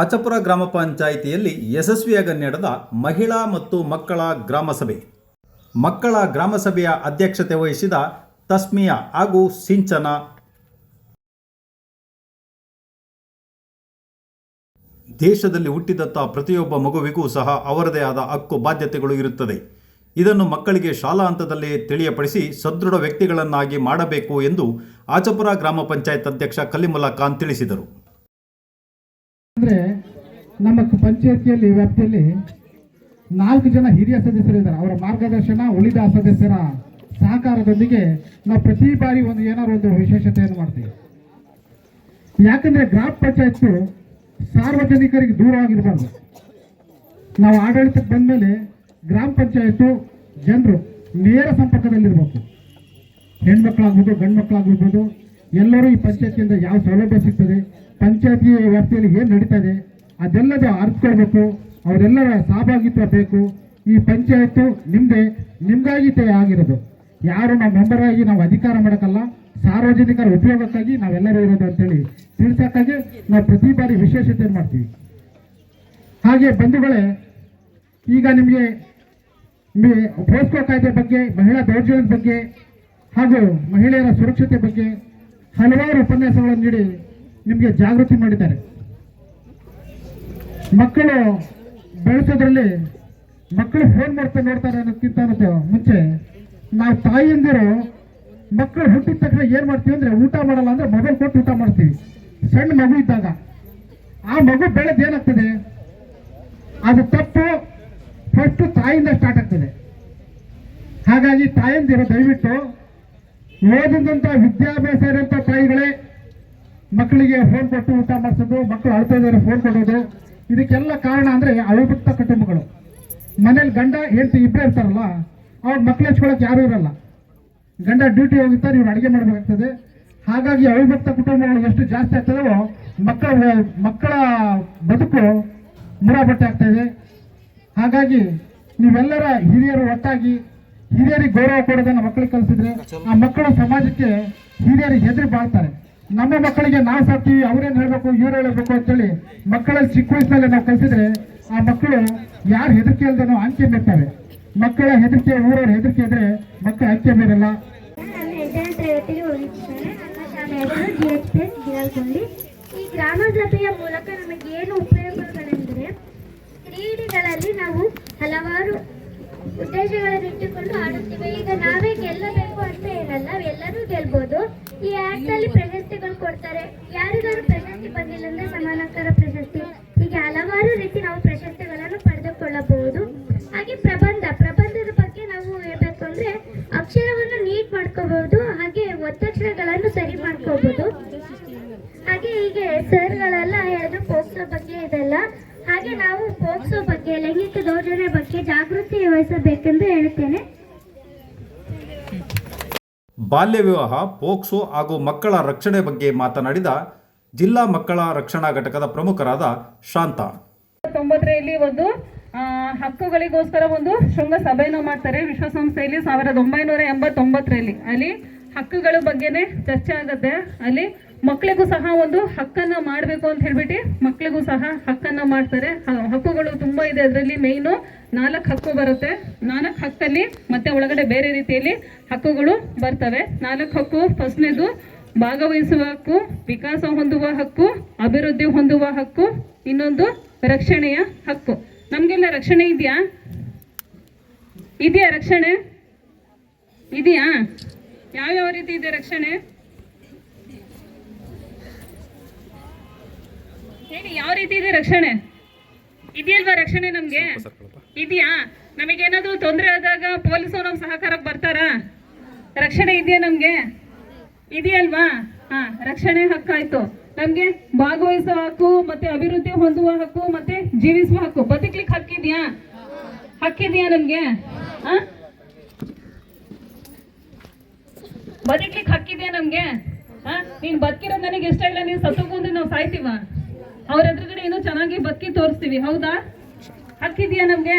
ಆಚಪುರ ಗ್ರಾಮ ಪಂಚಾಯಿತಿಯಲ್ಲಿ ಯಶಸ್ವಿಯಾಗಿ ನಡೆದ ಮಹಿಳಾ ಮತ್ತು ಮಕ್ಕಳ ಗ್ರಾಮಸಭೆ ಮಕ್ಕಳ ಗ್ರಾಮಸಭೆಯ ಅಧ್ಯಕ್ಷತೆ ವಹಿಸಿದ ತಸ್ಮಿಯಾ ಹಾಗೂ ಸಿಂಚನ. ದೇಶದಲ್ಲಿ ಹುಟ್ಟಿದಂಥ ಪ್ರತಿಯೊಬ್ಬ ಮಗುವಿಗೂ ಸಹ ಅವರದೇ ಆದ ಹಕ್ಕು ಬಾಧ್ಯತೆಗಳು ಇರುತ್ತದೆ. ಇದನ್ನು ಮಕ್ಕಳಿಗೆ ಶಾಲಾ ಹಂತದಲ್ಲಿ ತಿಳಿಯಪಡಿಸಿ ಸದೃಢ ವ್ಯಕ್ತಿಗಳನ್ನಾಗಿ ಮಾಡಬೇಕು ಎಂದು ಆಚಪುರ ಗ್ರಾಮ ಪಂಚಾಯತ್ ಅಧ್ಯಕ್ಷ ಕಲ್ಲಿಮುಲ್ಲಾ ಖಾನ್ ತಿಳಿಸಿದರು. ಅಂದರೆ ನಮ್ಮ ಪಂಚಾಯತಿಯಲ್ಲಿ, ವ್ಯಾಪ್ತಿಯಲ್ಲಿ ನಾಲ್ಕು ಜನ ಹಿರಿಯ ಸದಸ್ಯರಿದ್ದಾರೆ ಅವರ ಮಾರ್ಗದರ್ಶನ, ಉಳಿದ ಸದಸ್ಯರ ಸಹಕಾರದೊಂದಿಗೆ ನಾವು ಪ್ರತಿ ಬಾರಿ ಒಂದು ಏನಾದ್ರು ಒಂದು ವಿಶೇಷತೆಯನ್ನು ಮಾಡ್ತೀವಿ. ಯಾಕಂದ್ರೆ ಗ್ರಾಮ ಪಂಚಾಯತ್ ಸಾರ್ವಜನಿಕರಿಗೆ ದೂರವಾಗಿರಬಾರ್ದು ನಾವು ಆಡಳಿತಕ್ಕೆ ಬಂದ ಮೇಲೆ ಗ್ರಾಮ ಪಂಚಾಯತ್ತು ಜನರು ನೇರ ಸಂಪರ್ಕದಲ್ಲಿರ್ಬೇಕು. ಹೆಣ್ಮಕ್ಳಾಗ್ಬೋದು ಗಂಡು ಮಕ್ಕಳಾಗಿರ್ಬೋದು ಎಲ್ಲರೂ ಈ ಪಂಚಾಯತಿಯಿಂದ ಯಾವ ಸೌಲಭ್ಯ ಸಿಗ್ತದೆ ಪಂಚಾಯತಿ ವ್ಯಾಪ್ತಿಯಲ್ಲಿ ಏನು ಇದೆ, ಅದೆಲ್ಲದ ಅರ್ಥಕೊಳ್ಬೇಕು ಅವರೆಲ್ಲರ ಸಹಭಾಗಿತ್ವ ಬೇಕು, ಈ ಪಂಚಾಯತ್ತು ನಿಮ್ಮದೇ ನಿಮಗಾಗಿ ಆಗಿರೋದು ಯಾರು ನಾವು ಮೆಂಬರ್ ನಾವು ಅಧಿಕಾರ ಮಾಡೋಕ್ಕಲ್ಲ ಸಾರ್ವಜನಿಕರ ಉಪಯೋಗಕ್ಕಾಗಿ ನಾವೆಲ್ಲರೂ ಇರೋದು ಅಂತೇಳಿ ತಿಳಿಸೋಕ್ಕಾಗಿ ನಾವು ಪ್ರತಿ ಬಾರಿ ವಿಶೇಷತೆ ಮಾಡ್ತೀವಿ. ಹಾಗೆ ಬಂಧುಗಳೇ, ಈಗ ನಿಮಗೆ ಪೋಸ್ಕೋ ಕಾಯ್ದೆ ಬಗ್ಗೆ, ಮಹಿಳಾ ದೌರ್ಜನ್ಯದ ಬಗ್ಗೆ, ಹಾಗೂ ಮಹಿಳೆಯರ ಸುರಕ್ಷತೆ ಬಗ್ಗೆ ಹಲವಾರು ಉಪನ್ಯಾಸಗಳನ್ನು ನೀಡಿ ನಿಮಗೆ ಜಾಗೃತಿ ಮಾಡಿದ್ದಾರೆ. ಮಕ್ಕಳು ಬೆಳೆಸೋದ್ರಲ್ಲಿ ಮಕ್ಕಳು ಫೋನ್ ಮಾಡ್ತಾ ನೋಡ್ತಾರೆ ಅನ್ನೋದಕ್ಕಿಂತ ಅನ್ನೋದು ಮುಂಚೆ ನಾವು ತಾಯಿಯಂದಿರು ಮಕ್ಕಳು ಹುಟ್ಟಿದ ತಕ್ಷಣ ಏನು ಮಾಡ್ತೀವಿ ಅಂದರೆ ಊಟ ಮಾಡಲ್ಲ ಅಂದರೆ ಮೊಬೈಲ್ ಕೊಟ್ಟು ಊಟ ಮಾಡ್ತೀವಿ. ಸಣ್ಣ ಮಗು ಇದ್ದಾಗ ಆ ಮಗು ಬೆಳೆದು ಏನಾಗ್ತದೆ? ಅದು ತಪ್ಪು ಫಸ್ಟ್ ತಾಯಿಯಿಂದ ಸ್ಟಾರ್ಟ್ ಆಗ್ತದೆ. ಹಾಗಾಗಿ ತಾಯಂದಿರು ದಯವಿಟ್ಟು ಓದಿದಂಥ ವಿದ್ಯಾಭ್ಯಾಸ ಇರೋಂಥ ತಾಯಿಗಳೇ ಮಕ್ಕಳಿಗೆ ಫೋನ್ ಕೊಟ್ಟು ಊಟ ಮಾಡಿಸೋದು, ಮಕ್ಕಳು ಅಳ್ತಾ ಇದ್ದಾರೆ ಫೋನ್ ಕೊಡೋದು. ಇದಕ್ಕೆಲ್ಲ ಕಾರಣ ಅಂದರೆ ಅವಿಭಕ್ತ ಕುಟುಂಬಗಳು. ಮನೇಲಿ ಗಂಡ, ಹೆಂಡತಿ ಇಬ್ಬರೇ ಇರ್ತಾರಲ್ಲ, ಅವ್ರ ಮಕ್ಕಳು ಹಚ್ಕೊಳಕ್ಕೆ ಯಾರೂ ಇರಲ್ಲ. ಗಂಡ ಡ್ಯೂಟಿ ಹೋಗಿರ್ತಾರೆ, ಇವ್ರು ಅಡುಗೆ ಮಾಡಬೇಕಾಗ್ತದೆ. ಹಾಗಾಗಿ ಅವಿಭಕ್ತ ಕುಟುಂಬಗಳು ಎಷ್ಟು ಜಾಸ್ತಿ ಆಗ್ತದೋ ಮಕ್ಕಳ ಮಕ್ಕಳ ಬದುಕು ಮುರಾಬಟ್ಟೆ ಆಗ್ತಾಯಿದೆ ಹಾಗಾಗಿ ನೀವೆಲ್ಲರ ಹಿರಿಯರು ಒಟ್ಟಾಗಿ, ಹಿರಿಯರಿಗೆ ಗೌರವ ಕೊಡೋದನ್ನು ಮಕ್ಕಳಿಗೆ ಕಲಿಸಿದ್ರೆ ಆ ಮಕ್ಕಳು ಸಮಾಜಕ್ಕೆ ಹಿರಿಯರಿಗೆ ಹೆದರಿ ಬಾಳ್ತಾರೆ. ನಮ್ಮ ಮಕ್ಕಳಿಗೆ ನಾವು ಸಾಕ್ತೀವಿ ಅವ್ರೇನು ಹೇಳ್ಬೇಕು, ಇವ್ರು ಹೇಳಬೇಕು ಅಂತೇಳಿ ಮಕ್ಕಳಲ್ಲಿ ಚಿಕ್ಕ ವಯಸ್ಸಿನಲ್ಲಿ ನಾವು ಕಲಿಸಿದ್ರೆ ಆ ಮಕ್ಕಳು ಯಾರು ಹೆದರಿಕೆ ನಾವು ಅಂಕೆ ಬಿಡ್ತಾರೆ ಮಕ್ಕಳ ಹೆದರಿಕೆ, ಊರವ್ರ ಹೆದರಿಕೆ ಇದ್ರೆ ಮಕ್ಕಳು ಅಂಕೆ ಪಿ ಈ ಗ್ರಾಮ ಮೂಲಕ ನಮಗೆ ಏನು ಉಪಯೋಗಗಳೆಂದರೆ, ಕ್ರೀಡೆಗಳಲ್ಲಿ ನಾವು ಹಲವಾರು ಉದ್ದೇಶಗಳನ್ನು ಇಟ್ಟುಕೊಂಡು ಆಡುತ್ತೇವೆ ಈಗ ನಾವೇ ಗೆಲ್ಲಬೇಕು ಅಂತ ಏನಲ್ಲ ಎಲ್ಲರೂ ಗೆಲ್ಬಹುದು ಈ ಆಟದಲ್ಲಿ ಕೊಡ್ತಾರೆ. ಯಾರಿಗಾರು ಪ್ರಶಸ್ತಿ ಬಂದಿಲ್ಲ ಅಂದ್ರೆ ಸಮಾನಾಂತರ ಪ್ರಶಸ್ತಿ. ಹೀಗೆ ಹಲವಾರು ರೀತಿ ನಾವು ಪ್ರಶಸ್ತಿಗಳನ್ನು ಪಡೆದುಕೊಳ್ಳಬಹುದು. ಹಾಗೆ ಪ್ರಬಂಧ, ಪ್ರಬಂಧದ ಬಗ್ಗೆ ನಾವು ಹೇಳ್ಬೇಕು ಅಂದ್ರೆ ಅಕ್ಷರವನ್ನು ನೀಟ್ ಮಾಡ್ಕೋಬಹುದು, ಹಾಗೆ ಒತ್ತಕ್ಷರಗಳನ್ನು ಸರಿ ಮಾಡ್ಕೋಬಹುದು. ಹಾಗೆ ಹೀಗೆ ಸರ್ಗಳೆಲ್ಲ ಹೇಳಿದ್ರು ಪೋಕ್ಸೋ ಬಗ್ಗೆ ಇದೆಲ್ಲ. ಹಾಗೆ ನಾವು ಪೋಕ್ಸೋ ಬಗ್ಗೆ, ಲೈಂಗಿಕ ದೌರ್ಜನ್ಯ ಬಗ್ಗೆ ಜಾಗೃತಿ ವಹಿಸಬೇಕೆಂದು ಹೇಳುತ್ತೇನೆ ಬಾಲ್ಯ ವಿವಾಹ, ಪೋಕ್ಸೋ ಹಾಗೂ ಮಕ್ಕಳ ರಕ್ಷಣೆ ಬಗ್ಗೆ ಮಾತನಾಡಿದ ಜಿಲ್ಲಾ ಮಕ್ಕಳ ರಕ್ಷಣಾ ಘಟಕದ ಪ್ರಮುಖರಾದ ಶಾಂತ. ತೊಂಬತ್ತರಲ್ಲಿ ಒಂದು ಹಕ್ಕುಗಳಿಗೋಸ್ಕರ ಒಂದು ಶೃಂಗ ಸಭೆಯನ್ನು ಮಾಡ್ತಾರೆ ವಿಶ್ವಸಂಸ್ಥೆಯಲ್ಲಿ ಸಾವಿರದ ಒಂಬೈನೂರ ಎಂಬತ್ತೊಂಬತ್ತರಲ್ಲಿ. ಅಲ್ಲಿ ಹಕ್ಕುಗಳ ಬಗ್ಗೆನೇ ಚರ್ಚೆ ಆಗುತ್ತೆ. ಅಲ್ಲಿ ಮಕ್ಕಳಿಗೂ ಸಹ ಒಂದು ಹಕ್ಕನ್ನ ಮಾಡಬೇಕು ಅಂತ ಹೇಳ್ಬಿಟ್ಟು ಮಕ್ಕಳಿಗೂ ಸಹ ಹಕ್ಕನ್ನ ಮಾಡ್ತಾರೆ. ಹಕ್ಕುಗಳು ತುಂಬಾ ಇದೆ. ಅದರಲ್ಲಿ ಮೇಯ್ನು ನಾಲ್ಕು ಹಕ್ಕು ಬರುತ್ತೆ. ನಾಲ್ಕು ಹಕ್ಕಲ್ಲಿ ಮತ್ತೆ ಒಳಗಡೆ ಬೇರೆ ರೀತಿಯಲ್ಲಿ ಹಕ್ಕುಗಳು ಬರ್ತವೆ. ನಾಲ್ಕು ಹಕ್ಕು ಫಸ್ಟ್ನೇದು ಭಾಗವಹಿಸುವ ಹಕ್ಕು, ವಿಕಾಸ ಹೊಂದುವ ಹಕ್ಕು, ಅಭಿವೃದ್ಧಿ ಹೊಂದುವ ಹಕ್ಕು, ಇನ್ನೊಂದು ರಕ್ಷಣೆಯ ಹಕ್ಕು. ನಮಗೆಲ್ಲ ರಕ್ಷಣೆ ಇದೆಯಾ? ಇದೆಯಾ ರಕ್ಷಣೆ? ಇದೆಯಾ? ಯಾವ್ಯಾವ ರೀತಿ ಇದೆ ರಕ್ಷಣೆ? ಹೇಳಿ, ಯಾವ ರೀತಿ ಇದೆ ರಕ್ಷಣೆ? ಇದೆಯಲ್ವಾ ರಕ್ಷಣೆ ನಮ್ಗೆ? ಇದೆಯಾ? ನಮಗೇನಾದರೂ ತೊಂದರೆ ಆದಾಗ ಪೊಲೀಸರು ನಮ್ಮ ಸಹಕಾರಕ್ಕೆ ಬರ್ತಾರಾ? ರಕ್ಷಣೆ ಇದೆಯಾ ನಮಗೆ? ಇದೆಯಲ್ವಾ? ಹಾ, ರಕ್ಷಣೆ ಹಕ್ಕಾಯ್ತು ನಮಗೆ ಭಾಗವಹಿಸುವ ಹಕ್ಕು, ಮತ್ತೆ ಅಭಿವೃದ್ಧಿ ಹೊಂದುವ ಹಕ್ಕು, ಮತ್ತೆ ಜೀವಿಸುವ ಹಕ್ಕು. ಬದುಕ್ಲಿಕ್ಕೆ ಹಕ್ಕಿದ್ಯಾ ಹಕ್ಕಿದ್ಯಾ ನಮಗೆ? ಬದುಕ್ಲಿಕ್ಕೆ ಹಕ್ಕಿದ್ಯಾ ನಮಗೆ? ಹಾಂ? ನೀನ್ ಬದುಕಿರೋ ನನಗೆ ಇಷ್ಟ ಇಲ್ಲ, ನೀನ್ ಸತ್ತೋಗುಂದ್ರೆ ನಾವು ಸಾಯ್ತೀವ? ಅವ್ರ ಎದುರುಗಡೆ ಇನ್ನೂ ಚೆನ್ನಾಗಿ ಬದುಕಿ ತೋರಿಸ್ತೀವಿ, ಹೌದಾ? ಹಕ್ಕಿದ್ಯಾ ನಮಗೆ?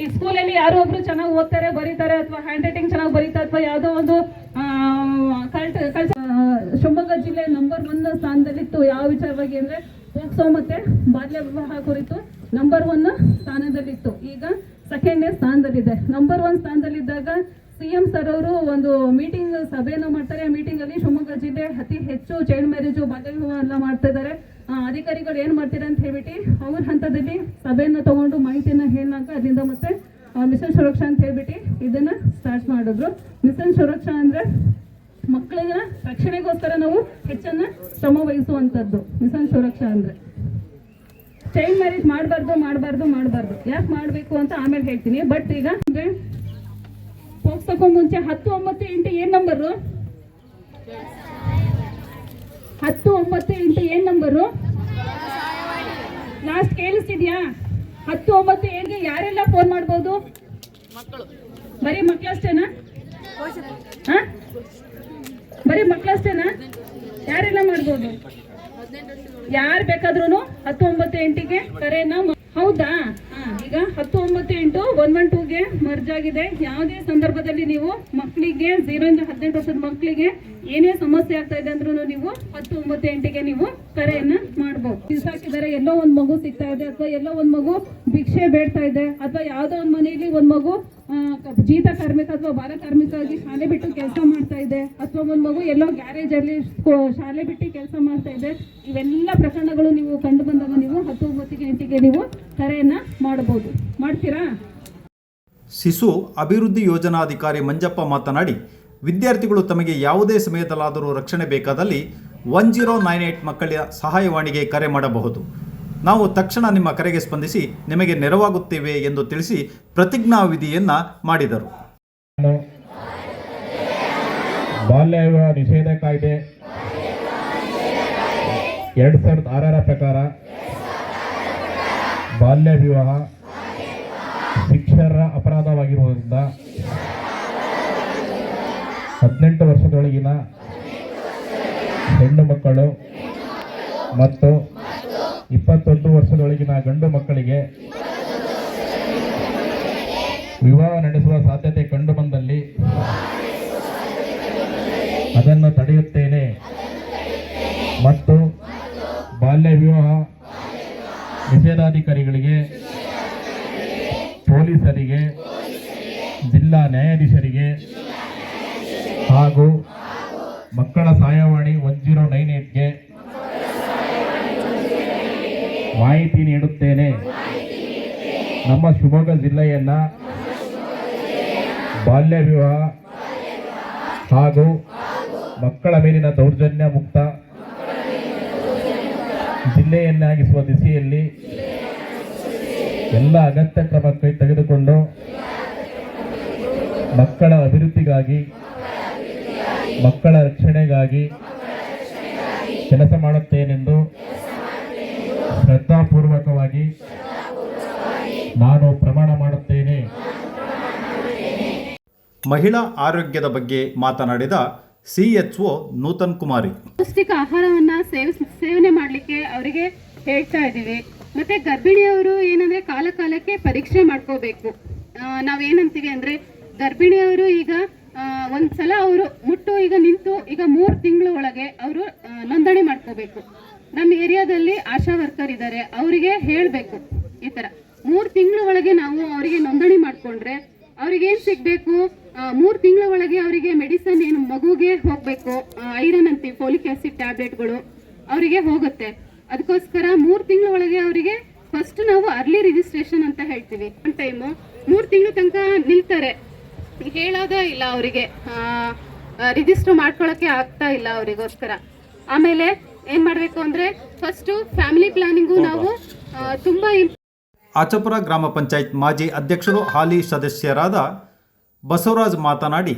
ಈ ಸ್ಕೂಲಲ್ಲಿ ಯಾರೋ ಒಬ್ರು ಚೆನ್ನಾಗಿ ಓದ್ತಾರೆ ಬರೀತಾರೆ ಅಥವಾ ಹ್ಯಾಂಡ್ ರೈಟಿಂಗ್ ಚೆನ್ನಾಗಿ ಬರೀತಾರೆ ಅಥವಾ ಯಾವುದೋ ಒಂದು ಕಲ್ಟ್ ಆ, ಶಿವಮೊಗ್ಗ ಜಿಲ್ಲೆ ನಂಬರ್ ಒನ್ ಸ್ಥಾನದಲ್ಲಿತ್ತು. ಯಾವ ವಿಚಾರವಾಗಿ ಅಂದ್ರೆ ಪೋಕ್ಸೋ ಮತ್ತೆ ಬಾಲ್ಯ ವಿವಾಹ ಕುರಿತು ನಂಬರ್ ಒನ್ ಸ್ಥಾನದಲ್ಲಿತ್ತು. ಈಗ ಸೆಕೆಂಡ್ನೇ ಸ್ಥಾನದಲ್ಲಿದೆ. ನಂಬರ್ ಒನ್ ಸ್ಥಾನದಲ್ಲಿದ್ದಾಗ ಸಿ ಎಂ ಸರ್ ಅವರು ಒಂದು ಮೀಟಿಂಗ್ ಸಭೆಯನ್ನು ಮಾಡ್ತಾರೆ. ಆ ಮೀಟಿಂಗ್ ಅಲ್ಲಿ ಶಿವಮೊಗ್ಗ ಜಿಲ್ಲೆ ಅತಿ ಹೆಚ್ಚು ಚೈಲ್ಡ್ ಮ್ಯಾರೇಜು ಬಾಲ್ಯ ವಿವಾಹ ಎಲ್ಲ ಮಾಡ್ತಾ ಇದ್ದಾರೆ ಅಧಿಕಾರಿಗಳು ಏನು ಮಾಡ್ತೀರಾ ಅಂತ ಹೇಳ್ಬಿಟ್ಟು ಅವ್ರ ಹಂತದಲ್ಲಿ ಸಭೆಯನ್ನ ತಗೊಂಡು ಮಾಹಿತಿಯನ್ನ ಹೇಳಾಕ ಅದರಿಂದ ಮತ್ತೆ ಮಿಷನ್ ಸುರಕ್ಷಾ ಅಂತ ಹೇಳ್ಬಿಟ್ಟು ಇದನ್ನ ಸ್ಟಾರ್ಟ್ ಮಾಡಿದ್ರು. ಮಿಷನ್ ಸುರಕ್ಷಾ ಅಂದ್ರೆ ಮಕ್ಕಳನ್ನ ರಕ್ಷಣೆಗೋಸ್ಕರ ನಾವು ಹೆಚ್ಚನ್ನ ಶ್ರಮ ವಹಿಸುವಂಥದ್ದು ಮಿಷನ್ ಸುರಕ್ಷಾ ಅಂದ್ರೆ ಚೈಲ್ಡ್ ಮ್ಯಾರೇಜ್ ಮಾಡಬಾರ್ದು ಮಾಡಬಾರ್ದು ಮಾಡಬಾರ್ದು. ಯಾಕೆ ಮಾಡಬೇಕು ಅಂತ ಆಮೇಲೆ ಹೇಳ್ತೀನಿ. ಬಟ್ ಈಗ ಅಂದ್ರೆ ಹೋಗ್ಸಕ್ಕೂ ಮುಂಚೆ ಹತ್ತು ಒಂಬತ್ತು ಎಂಟು ಏನ್ ನಂಬರು ಹತ್ತು ಒಂಬತ್ತು ಎಂಟು ಏನ್ ನಂಬರು ಲಾಸ್ಟ್ ಕೇಳಿಸ್ತಿದ್ಯಾ? ಹತ್ತು ಒಂಬತ್ತು ಎಂಟು ಯಾರೆಲ್ಲ ಫೋನ್ ಮಾಡ್ಬೋದು? ಬರೀ ಮಕ್ಕಳಷ್ಟೇನಾ? ಬರೀ ಮಕ್ಕಳಷ್ಟೇನಾ? ಯಾರೆಲ್ಲ ಮಾಡ್ಬೋದು? ಯಾರು ಬೇಕಾದ್ರೂ ಹತ್ತು ಒಂಬತ್ತು ಎಂಟಿಗೆ ಕರೆಯನ್ನ ಹೌದಾ? ಈಗ ಹತ್ತು ಒಂಬತ್ತು ಎಂಟು ಒನ್ ಒನ್ ಟೂಗೆ ಮರ್ಜ್ ಆಗಿದೆ. ಯಾವುದೇ ಸಂದರ್ಭದಲ್ಲಿ ನೀವು ಮಕ್ಕಳಿಗೆ ಜೀರೋ ಇಂದ ಹದಿನೆಂಟು ವರ್ಷದ ಮಕ್ಕಳಿಗೆ ಏನೇ ಸಮಸ್ಯೆ ಆಗ್ತಾ ಇದೆ ಅಂದ್ರೂ ನೀವು ಹತ್ತು ಒಂಬತ್ತು ಎಂಟಿಗೆ ನೀವು ಕರೆಯನ್ನ ಮಾಡ್ಬೋದು. ಹಾಕಿದರೆ ಎಲ್ಲೋ ಒಂದ್ ಮಗು ಸಿಗ್ತಾ ಇದೆ, ಅಥವಾ ಎಲ್ಲೋ ಒಂದ್ ಮಗು ಭಿಕ್ಷೆ ಬೇಡ್ತಾ ಇದೆ, ಅಥವಾ ಯಾವ್ದೋ ಒಂದ್ ಮನೆಯಲ್ಲಿ ಒಂದ್ ಮಗು ಜೀತ ಕಾರ್ಮಿಕ ಅಥವಾ ಬಾಲ ಕಾರ್ಮಿಕ ಆಗಿ ಶಾಲೆ ಬಿಟ್ಟು ಕೆಲಸ ಮಾಡ್ತಾ ಇದೆ, ಅಥವಾ ಒಂದು ಮಗು ಎಲ್ಲೋ ಗ್ಯಾರೇಜ್ ಅಲ್ಲಿ ಶಾಲೆ ಬಿಟ್ಟು ಕೆಲಸ ಮಾಡ್ತಾ ಇದೆ, ಇವೆಲ್ಲ ಪ್ರಕರಣಗಳು ನೀವು ಕಂಡು ಬಂದಾಗ ನೀವು ಹತ್ತು ಒಂಬತ್ತು ಎಂಟಿಗೆ ನೀವು ಕರೆಯನ್ನ ಮಾಡಬಹುದು. ಮಾಡ್ತೀರಾ? ಶಿಶು ಅಭಿವೃದ್ಧಿ ಯೋಜನಾಧಿಕಾರಿ ಮಂಜಪ್ಪ ಮಾತನಾಡಿ, ವಿದ್ಯಾರ್ಥಿಗಳು ತಮಗೆ ಯಾವುದೇ ಸಮಯದಲ್ಲಾದರೂ ರಕ್ಷಣೆ ಬೇಕಾದಲ್ಲಿ ಒನ್ ಜೀರೋ ನೈನ್ ಏಟ್ ಮಕ್ಕಳ ಸಹಾಯವಾಣಿಗೆ ಕರೆ ಮಾಡಬಹುದು. ನಾವು ತಕ್ಷಣ ನಿಮ್ಮ ಕರೆಗೆ ಸ್ಪಂದಿಸಿ ನಿಮಗೆ ನೆರವಾಗುತ್ತೇವೆ ಎಂದು ತಿಳಿಸಿ ಪ್ರತಿಜ್ಞಾವಿಧಿಯನ್ನ ಮಾಡಿದರು. ಬಾಲ್ಯ ವಿವಾಹ ನಿಷೇಧ ಕಾಯ್ದೆ. ಎರಡು ಸಾವಿರದ ಆರರ ಪ್ರಕಾರ ಬಾಲ್ಯ ವಿವಾಹ ಶಿಕ್ಷರ ಅಪರಾಧವಾಗಿರುವುದರಿಂದ ಹದಿನೆಂಟು ವರ್ಷದೊಳಗಿನ ಹೆಣ್ಣು ಮಕ್ಕಳು ಮತ್ತು ಇಪ್ಪತ್ತೊಂದು ವರ್ಷದೊಳಗಿನ ಗಂಡು ಮಕ್ಕಳಿಗೆ ವಿವಾಹ ನಡೆಸುವ ಸಾಧ್ಯತೆ ಕಂಡು ಮಾಹಿತಿ ನೀಡುತ್ತೇನೆ. ನಮ್ಮ ಶಿವಮೊಗ್ಗ ಜಿಲ್ಲೆಯನ್ನ ಬಾಲ್ಯ ವಿವಾಹ ಹಾಗೂ ಮಕ್ಕಳ ಮೇಲಿನ ದೌರ್ಜನ್ಯ ಮುಕ್ತ ಜಿಲ್ಲೆಯನ್ನಾಗಿಸುವ ದಿಸೆಯಲ್ಲಿ ಎಲ್ಲ ಅಗತ್ಯ ಕ್ರಮ ಕೈ ತೆಗೆದುಕೊಂಡು ಮಕ್ಕಳ ಅಭಿವೃದ್ಧಿಗಾಗಿ, ಮಕ್ಕಳ ರಕ್ಷಣೆಗಾಗಿ ಕೆಲಸ ಮಾಡುತ್ತೇನೆಂದು ಶ್ರದ್ಧಾಪೂರ್ವಕವಾಗಿ ನಾನು ಪ್ರಮಾಣ ಮಾಡುತ್ತೇನೆ. ಮಹಿಳಾ ಆರೋಗ್ಯದ ಬಗ್ಗೆ ಮಾತನಾಡಿದ ಸಿಎಚ್ಒ ನೂತನ್ ಕುಮಾರಿ. ಪೌಷ್ಟಿಕ ಆಹಾರವನ್ನ ಸೇವಿಸ್ ಸೇವನೆ ಮಾಡಲಿಕ್ಕೆ ಅವರಿಗೆ ಹೇಳ್ತಾ ಇದ್ದೀವಿ. ಮತ್ತೆ ಗರ್ಭಿಣಿಯವರು ಏನಂದ್ರೆ ಕಾಲ ಕಾಲಕ್ಕೆ ಪರೀಕ್ಷೆ ಮಾಡ್ಕೋಬೇಕು. ನಾವೇನಂತೀವಿ ಅಂದ್ರೆ ಗರ್ಭಿಣಿಯವರು ಈಗ ಒಂದ್ಸಲ ಅವರು ಮುಟ್ಟು ಈಗ ನಿಂತು ಈಗ ಮೂರು ತಿಂಗಳ ಒಳಗೆ ಅವರು ನೋಂದಣಿ ಮಾಡ್ಕೋಬೇಕು. ನಮ್ಮ ಏರಿಯಾದಲ್ಲಿ ಆಶಾ ವರ್ಕರ್ ಇದ್ದಾರೆ, ಅವರಿಗೆ ಹೇಳಬೇಕು ಈ ಥರ ಮೂರು ತಿಂಗಳ ಒಳಗೆ ನಾವು ಅವರಿಗೆ ನೋಂದಣಿ ಮಾಡಿಕೊಂಡ್ರೆ ಅವ್ರಿಗೆ ಸಿಗಬೇಕು? ಮೂರು ತಿಂಗಳ ಒಳಗೆ ಅವರಿಗೆ ಮೆಡಿಸನ್ ಏನು ಮಗುಗೆ ಹೋಗಬೇಕು ಐರನ್ ಅಂತೀವಿ ಫೋಲಿಕ್ ಆಸಿಡ್ ಟ್ಯಾಬ್ಲೆಟ್ಗಳು ಅವರಿಗೆ ಹೋಗುತ್ತೆ. ಅದಕ್ಕೋಸ್ಕರ ಮೂರು ತಿಂಗಳ ಒಳಗೆ ಅವರಿಗೆ ಫಸ್ಟ್ ನಾವು ಅರ್ಲಿ ರಿಜಿಸ್ಟ್ರೇಷನ್ ಅಂತ ಹೇಳ್ತೀವಿ. ಒನ್ ಟೈಮು ಮೂರು ತಿಂಗಳ ತನಕ ನಿಲ್ತಾರೆ. ಹೇಳೋದೇ ಇಲ್ಲ ಅವರಿಗೆ. ರಿಜಿಸ್ಟರ್ ಮಾಡ್ಕೊಳ್ಳೋಕ್ಕೆ ಆಗ್ತಾ ಇಲ್ಲ ಅವರಿಗೋಸ್ಕರ. ಆಮೇಲೆ ಏನ್ ಮಾಡ್ಬೇಕು ಅಂದ್ರೆ ಫಸ್ಟ್ ಫ್ಯಾಮಿಲಿ ಪ್ಲಾನಿಂಗು ನಾವು ತುಂಬಾ ಆಚಪುರ ಗ್ರಾಮ ಪಂಚಾಯತ್ ಮಾಜಿ ಅಧ್ಯಕ್ಷರು ಹಾಲಿ ಸದಸ್ಯರಾದ ಬಸವರಾಜ್ ಮಾತನಾಡಿ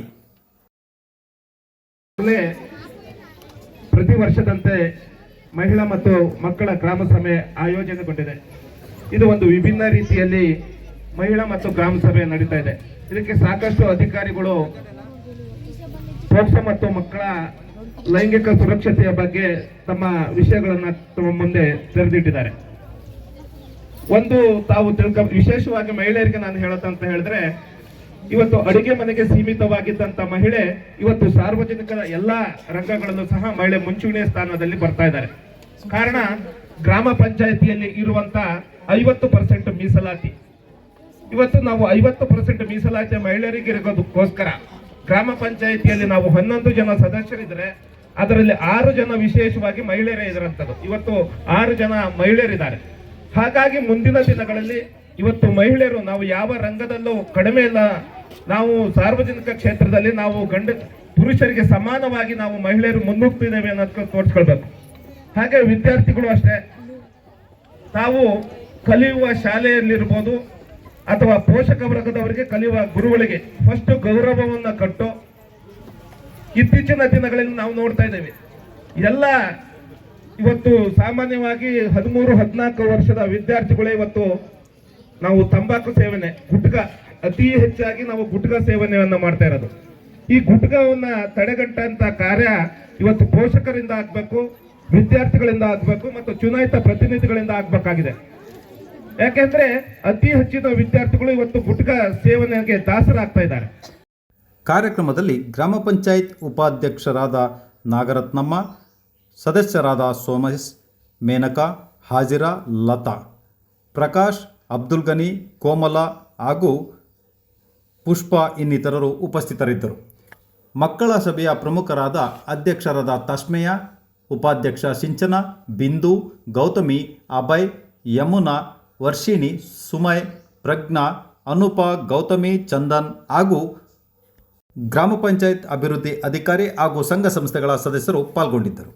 ಪ್ರತಿ ವರ್ಷದಂತೆ ಮಹಿಳಾ ಮತ್ತು ಮಕ್ಕಳ ಗ್ರಾಮ ಸಭೆ ಆಯೋಜನೆಗೊಂಡಿದೆ. ಇದು ಒಂದು ವಿಭಿನ್ನ ರೀತಿಯಲ್ಲಿ ಮಹಿಳಾ ಮತ್ತು ಗ್ರಾಮ ಸಭೆ ನಡೀತಾ ಇದೆ. ಇದಕ್ಕೆ ಸಾಕಷ್ಟು ಅಧಿಕಾರಿಗಳು ಪೋಷ ಮತ್ತು ಮಕ್ಕಳ ಲೈಂಗಿಕ ಸುರಕ್ಷತೆಯ ಬಗ್ಗೆ ತಮ್ಮ ವಿಷಯಗಳನ್ನ ತಮ್ಮ ಮುಂದೆ ತೆರೆದಿಟ್ಟಿದ್ದಾರೆ. ಒಂದು ತಾವು ತಿಳ್ಕ, ವಿಶೇಷವಾಗಿ ಮಹಿಳೆಯರಿಗೆ ನಾನು ಹೇಳೋದಂತ ಹೇಳಿದ್ರೆ, ಇವತ್ತು ಅಡುಗೆ ಮನೆಗೆ ಸೀಮಿತವಾಗಿದ್ದಂತ ಮಹಿಳೆ ಇವತ್ತು ಸಾರ್ವಜನಿಕರ ಎಲ್ಲಾ ರಂಗಗಳಲ್ಲೂ ಸಹ ಮಹಿಳೆ ಮುಂಚೂಣಿಯ ಸ್ಥಾನದಲ್ಲಿ ಬರ್ತಾ ಇದ್ದಾರೆ. ಕಾರಣ, ಗ್ರಾಮ ಪಂಚಾಯತಿಯಲ್ಲಿ ಇರುವಂತ ಐವತ್ತು ಪರ್ಸೆಂಟ್ ಮೀಸಲಾತಿ. ಇವತ್ತು ನಾವು ಐವತ್ತು ಪರ್ಸೆಂಟ್ ಮೀಸಲಾತಿ ಮಹಿಳೆಯರಿಗೆ ಇರೋದಕ್ಕೋಸ್ಕರ ಗ್ರಾಮ ಪಂಚಾಯಿತಿಯಲ್ಲಿ ನಾವು ಹನ್ನೊಂದು ಜನ ಸದಸ್ಯರಿದ್ರೆ ಅದರಲ್ಲಿ ಆರು ಜನ ವಿಶೇಷವಾಗಿ ಮಹಿಳೆಯರೇ ಇದ್ರಂಥದ್ದು ಇವತ್ತು ಆರು ಜನ ಮಹಿಳೆಯರಿದ್ದಾರೆ. ಹಾಗಾಗಿ ಮುಂದಿನ ದಿನಗಳಲ್ಲಿ ಇವತ್ತು ಮಹಿಳೆಯರು ನಾವು ಯಾವ ರಂಗದಲ್ಲೂ ಕಡಿಮೆ ಇಲ್ಲ ನಾವು ಸಾರ್ವಜನಿಕ ಕ್ಷೇತ್ರದಲ್ಲಿ ನಾವು ಗಂಡ, ಪುರುಷರಿಗೆ ಸಮಾನವಾಗಿ ನಾವು ಮಹಿಳೆಯರು ಮುನ್ನುಗ್ತಿದ್ದೇವೆ ಅನ್ನೋದಕ್ಕೆ ತೋರಿಸ್ಕೊಳ್ಬೇಕು. ಹಾಗೆ ವಿದ್ಯಾರ್ಥಿಗಳು ಅಷ್ಟೇ. ತಾವು ಕಲಿಯುವ ಶಾಲೆಯಲ್ಲಿರ್ಬೋದು ಅಥವಾ ಪೋಷಕ ವರ್ಗದವರಿಗೆ ಕಲಿಯುವ ಗುರುಗಳಿಗೆ ಫಸ್ಟ್ ಗೌರವವನ್ನು ಕಟ್ಟು ಇತ್ತೀಚಿನ ದಿನಗಳಲ್ಲಿ ನಾವು ನೋಡ್ತಾ ಇದ್ದೇವೆ. ಎಲ್ಲ ಇವತ್ತು ಸಾಮಾನ್ಯವಾಗಿ ಹದಿಮೂರು, ಹದಿನಾಲ್ಕು ವರ್ಷದ ವಿದ್ಯಾರ್ಥಿಗಳೇ ಇವತ್ತು ನಾವು ತಂಬಾಕು ಸೇವನೆ, ಗುಟ್ಕ, ಅತಿ ಹೆಚ್ಚಾಗಿ ನಾವು ಗುಟ್ಕ ಸೇವನೆಯನ್ನ ಮಾಡ್ತಾ ಇರೋದು. ಈ ಗುಟ್ಕವನ್ನ ತಡೆಗಟ್ಟಂತ ಕಾರ್ಯ ಇವತ್ತು ಪೋಷಕರಿಂದ ಆಗ್ಬೇಕು, ವಿದ್ಯಾರ್ಥಿಗಳಿಂದ ಆಗ್ಬೇಕು ಮತ್ತು ಚುನಾಯಿತ ಪ್ರತಿನಿಧಿಗಳಿಂದ ಆಗ್ಬೇಕಾಗಿದೆ. ಯಾಕೆಂದ್ರೆ ಅತಿ ಹೆಚ್ಚಿನ ವಿದ್ಯಾರ್ಥಿಗಳು ಇವತ್ತು ಗುಟ್ಕ ಸೇವನೆಗೆ ದಾಸರಾಗ್ತಾ ಇದ್ದಾರೆ. ಕಾರ್ಯಕ್ರಮದಲ್ಲಿ ಗ್ರಾಮ ಪಂಚಾಯತ್ ಉಪಾಧ್ಯಕ್ಷರಾದ ನಾಗರತ್ನಮ್ಮ, ಸದಸ್ಯರಾದ ಸೋಮೇಶ್ ಮೇನಕಾ, ಹಾಜಿರಾ, ಲತಾ, ಪ್ರಕಾಶ್, ಅಬ್ದುಲ್ ಗನಿ, ಕೋಮಲ ಹಾಗೂ ಪುಷ್ಪ ಇನ್ನಿತರರು ಉಪಸ್ಥಿತರಿದ್ದರು. ಮಕ್ಕಳ ಸಭೆಯ ಪ್ರಮುಖರಾದ ಅಧ್ಯಕ್ಷರಾದ ತಸ್ಮೆಯ, ಉಪಾಧ್ಯಕ್ಷ ಸಿಂಚನ, ಬಿಂದು, ಗೌತಮಿ, ಅಭಯ್, ಯಮುನಾ, ವರ್ಷಿಣಿ, ಸುಮಯ್, ಪ್ರಜ್ಞಾ, ಅನುಪ, ಗೌತಮಿ, ಚಂದನ್ ಹಾಗೂ ಗ್ರಾಮ ಪಂಚಾಯತ್ ಅಭಿವೃದ್ಧಿ ಅಧಿಕಾರಿ ಹಾಗೂ ಸಂಘ ಸಂಸ್ಥೆಗಳ ಸದಸ್ಯರು ಪಾಲ್ಗೊಂಡಿದ್ದರು.